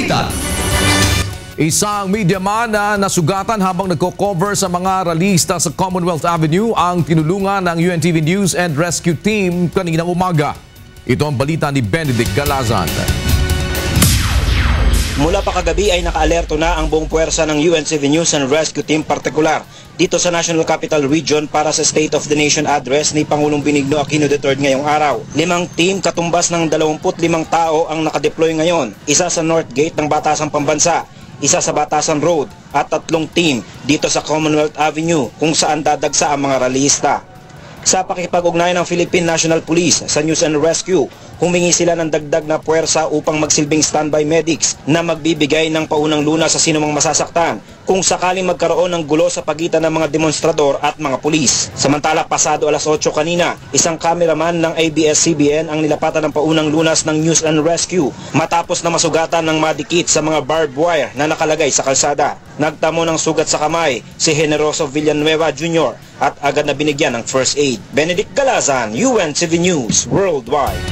balita. Isang media man na nasugatan habang nagko-cover sa mga ralista sa Commonwealth Avenue ang tinulungan ng UNTV News and Rescue Team kaninang umaga. Ito ang balita ni Benedict Galazan. Mula pa kagabi ay nakaalerto na ang buong puwersa ng UNCV News and Rescue Team partikular dito sa National Capital Region para sa State of the Nation address ni Pangulong Benigno Aquino III ngayong araw. Limang team katumbas ng 25 tao ang nakadeploy ngayon, isa sa North Gate ng Batasang Pambansa, isa sa Batasan Road at tatlong team dito sa Commonwealth Avenue kung saan dadagsa ang mga ralista. Sa pakikipag-ugnayan ng Philippine National Police sa News and Rescue, humingi sila ng dagdag na puwersa upang magsilbing standby medics na magbibigay ng paunang luna sa sinumang masasaktan kung sakaling magkaroon ng gulo sa pagitan ng mga demonstrador at mga pulis. Samantala, pasado alas 8 kanina, isang cameraman ng ABS-CBN ang nilapatan ng paunang lunas ng News and Rescue matapos na masugatan ng madikit sa mga barbed wire na nakalagay sa kalsada. Nagtamo ng sugat sa kamay si Generoso Villanueva Jr at agad na binigyan ng first aid. Benedict Galazan, UNTV News, Worldwide.